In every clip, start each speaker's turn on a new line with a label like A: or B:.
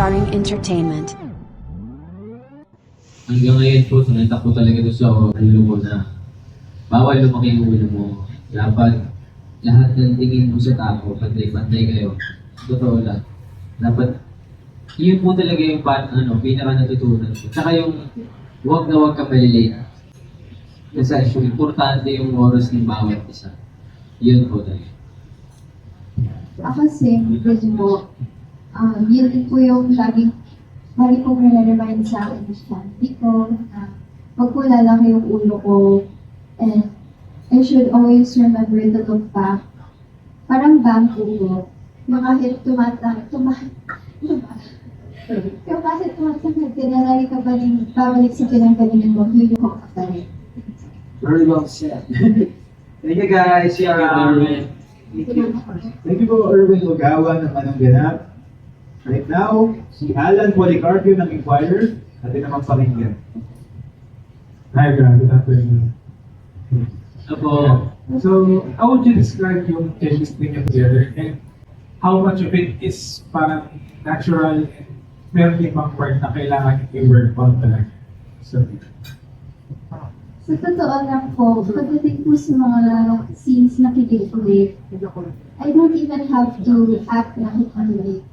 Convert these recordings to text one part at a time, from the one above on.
A: Starring Entertainment.
B: Hanggang ngayon po, tumitak po talaga doon sa ulo ko na bawal lumaki yung ulo mo. Dapat lahat ng tingin mo sa tao, pantay-pantay kayo. Totoo lang. Dapat, yun po talaga yung pan, ano, pinaka natutunan ko. Tsaka yung huwag na huwag ka malilate. Kasi actually, importante yung oras ng bawat isa. Yun po talaga.
C: Ako same din po. Um, yun din po yung laging lagi kong nare-remind sa akin ng family ko na wag po lalaki yung ulo ko and I should always remember to look back. Parang bamboo ko. Yung kahit tumatang, tumatang, yung kahit tumatang, tinalari ka pa rin, babalik sa pinanggalingan mo, yun yung ka pa rin.
D: Very well said. Thank you guys. Yeah.
E: Thank you po, Erwin Ogawa ng Anong Ganap. Right now, si Alan Policarpio ng Inquirer, natin naman pakinggan.
F: Hi, Greg. Good afternoon.
B: Apo,
F: So, how would you describe yung chemistry niyo together and how much of it is parang natural and meron din bang part na kailangan i-work on talaga? So,
C: Sa totoo lang po, pagdating po sa mga scenes na kikilig I don't even have to act na kikilig.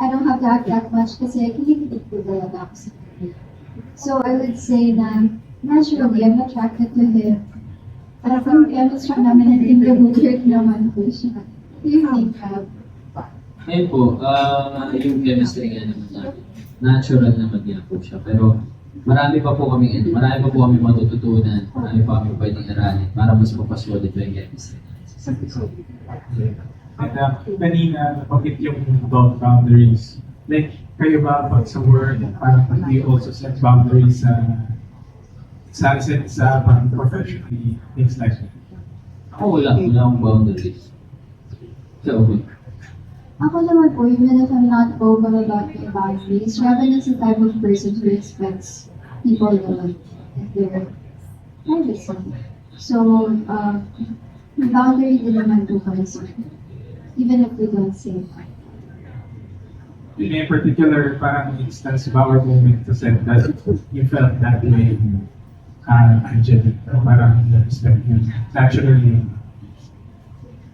C: I don't have to act that much kasi kinikilig po talaga ako sa kanya. So I would say na naturally, I'm attracted to him. Para kung chemistry namin and introverted naman po siya. Do you think, Fab?
B: Ayun po, ah yung chemistry nga naman namin. Natural naman nga po siya. Pero marami pa po kami, marami pa po kami matututunan. Marami pa kami pwedeng aralin para mas mapaswolid pa yung chemistry.
F: And uh, kanina, nabanggit yung about boundaries. Like, kayo ba pag sa work, parang do you also set boundaries sa sa isa't isa, parang professionally, things like that?
B: Ako wala, wala akong boundaries. So,
C: Ako naman po, even if I'm not vocal about my boundaries, Robin is the type of person who respects people naman and their privacy. So, um, may boundary din naman po kami sa even if we don't say it.
F: in a particular parang instance ba or moment to set that you felt that way uh, Angelic, parang respect you naturally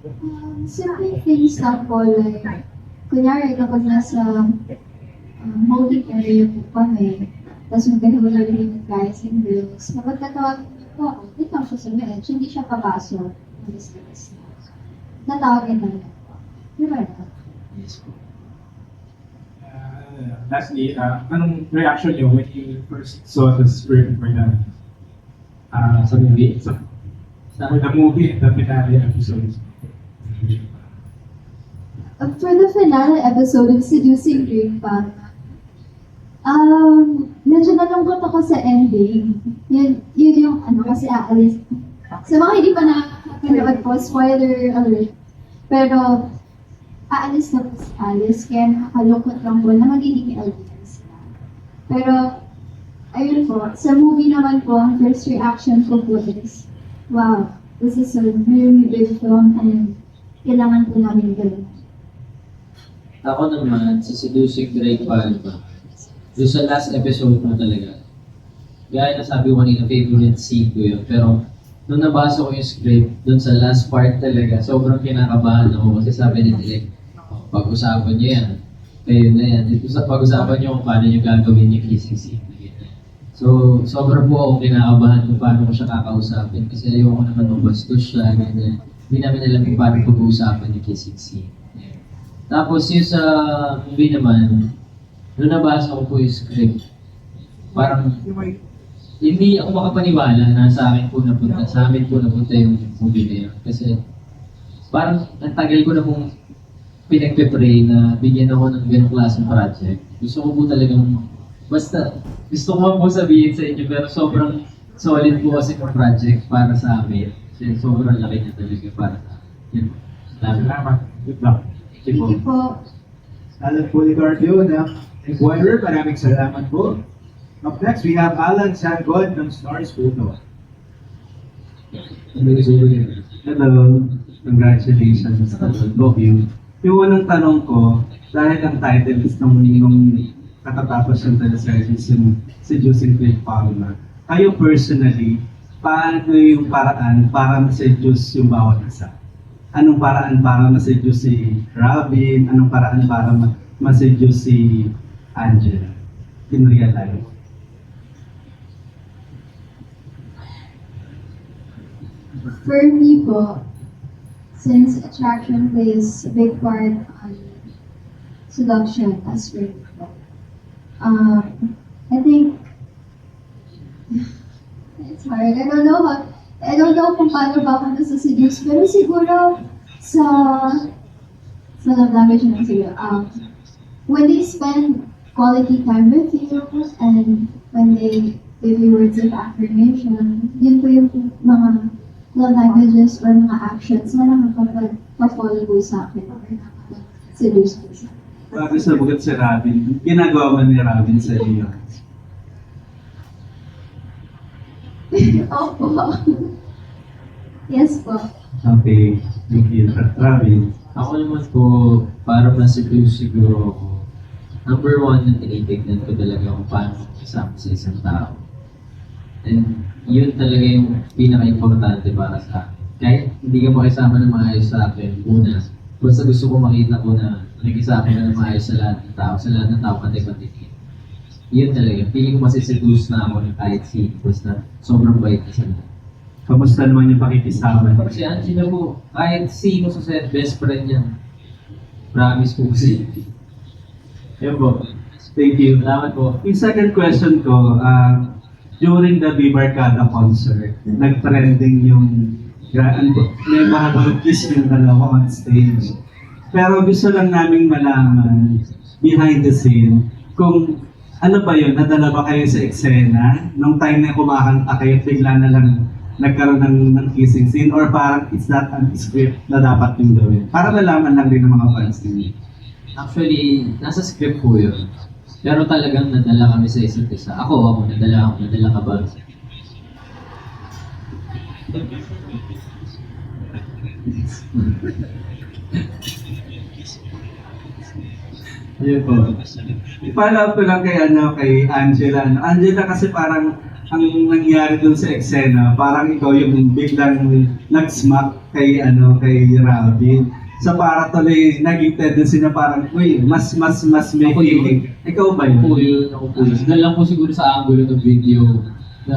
C: Um, simple things lang po, like, kunyari kapag nasa um, holding area po kami, tapos magkahulog rin yung guys and girls, kapag tatawag po ako, dito lang siya sa bench, hindi siya papasok. Alis na alis
B: yes po.
F: uh, lastly uh, anong reaction niyo when you first saw the script for the uh,
B: Sa movie?
F: so,
B: Sa
F: for the movie the finale episode
C: Uh, for the finale episode of Seducing Dream Punk, um, medyo nalungkot ako sa ending. Yun, yun yung, ano, kasi aalis. Sa mga hindi pa nakakanood po, spoiler alert. Pero, aalis na po si Alice, kaya nakakalungkot lang po na magiging LDR sila. Pero, ayun po, sa movie naman po, ang first reaction ko po is, wow, this is a really big film and kailangan po namin gawin.
B: Ako naman, sa Seducing Drake Palma, doon sa last episode mo talaga, gaya na sabi ko kanina, favorite scene ko yun. Pero, nung nabasa ko yung script, doon sa last part talaga, sobrang kinakabahan ako kasi sabi ni Dilek, "Oh, pag-usapan niyo yan. Kayo na yan. Ito sa pag-usapan niyo kung paano niyo gagawin yung ganyan." So, sobrang po ako kinakabahan kung paano ko siya kakausapin kasi ayoko naman mabastos siya, ganyan. Hindi namin alam kung paano pag-uusapan yung. Yeah. Tapos yung sa movie naman, nung nabasa ko po yung script, parang hindi ako makapaniwala na sa akin po napunta, sa amin po napunta yung movie na yun. Kasi parang ang tagal ko na pong pinagpe-pray na bigyan ako ng ganong klaseng project. Gusto ko po talagang, basta, gusto ko man po sabihin sa inyo, pero sobrang solid po kasi ng project para sa amin. Kasi sobrang laki niya talaga para sa amin. Salamat.
F: salamat good luck
B: Thank you po.
E: Alan Policarpio ng Inquirer, maraming salamat po. Up next, we have Alan Sangod ng Stars Photo.
D: Hello. Congratulations to both of you.
A: Yung unang tanong ko, dahil ang title is nung, nung katatapos yung teleseries yung Seducing Clay Palmer. Kayo personally, paano yung paraan para ma-seduce yung bawat isa? Anong paraan para ma-seduce si Robin? Anong paraan para ma- ma-seduce si Angela? In real life.
C: For me po, since attraction plays a big part on seduction as me um, I think it's hard. I don't know how, I don't know kung paano ba ako nasa-seduce, pero siguro sa sa love language na siguro, um, when they spend quality time with you and when they give you words of affirmation, yun po yung mga love languages or mga actions na nakakapag-follow po sa akin nakakapag-seduce po sa akin.
A: Bago sabugat si Robin, ginagawa man ni Robin sa iyo.
C: Opo. yes po.
A: Okay, thank you. Robin.
B: Ako naman po, para ma-seduce siguro ako, number one na tinitignan ko talaga kung paano kasama sa isang tao. And yun talaga yung pinaka-importante para sa akin. Kahit hindi ka makisama ng maayos sa akin, una, basta gusto ko makita ko na nakikisama ka ng maayos sa lahat ng tao, sa lahat ng tao, pati-pati. Yun talaga, feeling ko masiseduce na ako ng kahit sino, basta sobrang bait ka sa lahat.
A: Kamusta naman yung pakikisama?
B: Si Angela po, kahit sino sa set, best friend niya. Promise po kasi. Yun po.
A: Thank you.
B: Salamat po.
A: Yung second question ko, uh, during the Bibarkada concert, nag-trending yung ano, may mga kiss yung dalawa on stage. Pero gusto lang naming malaman behind the scene kung ano ba yun, nadala ba kayo sa eksena nung time na kumakanta kayo bigla na lang nagkaroon ng, ng kissing scene or parang it's not an script na dapat yung gawin. Para nalaman lang din ng mga fans ninyo.
B: Actually, nasa script po yun. Pero talagang nadala kami sa isa't isa. Ako, ako, nadala ako. Nadala ka ba? Yun po.
A: I-follow up ko lang kay, ano, kay Angela. no? Angela kasi parang ang nangyari dun sa eksena, parang ikaw yung biglang nag-smack kay, ano, kay Robin. So para tuloy, naging tendency na parang, uy, mas, mas, mas may
B: Ako yun.
A: feeling. Ikaw ba
B: Ako po
A: yun?
B: yun. Ako po yun. Dahil lang po siguro sa angulo ng video na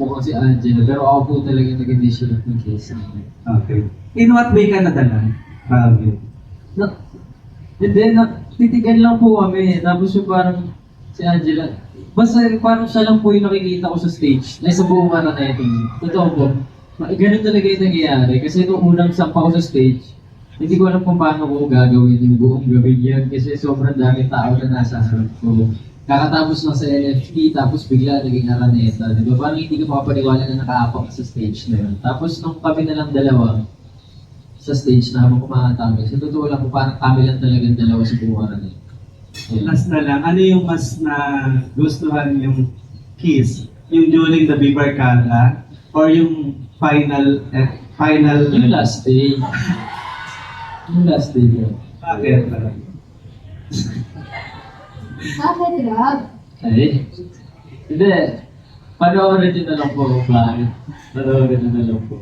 B: mukhang si Angela. Pero ako po talaga nag-initiate ng case.
A: Okay. In what way ka nadala, Robin?
B: Na, and then, na, titigan lang po kami. Tapos yung parang si Angela, basta parang siya lang po yung nakikita ko sa stage. Na sa buong araw na ito. Totoo po. Ganun talaga yung nangyayari. Kasi nung unang sampa ko sa stage, hindi ko alam kung paano ko gagawin yung buong gawin yan. Kasi sobrang dami tao na nasa harap ko. Kakatapos lang sa NFT, tapos bigla naging araneta. Di ba? Parang hindi ka makapaniwala na nakaapak ka sa stage na yun. Tapos nung kami na lang dalawa, sa stage na habang kumakanta kami. Sa totoo lang parang kami lang talagang dalawa sa buong yun. Ayun.
A: Last na lang, ano yung mas na gustuhan yung kiss? Yung during the Bibarkada or yung final eh, final
B: Yung last day. Yung last day yun.
A: Bakit?
C: Bakit, Rob?
B: Ay. Hindi. Panoorin nyo na lang po kung bakit. Panoorin nyo na lang po.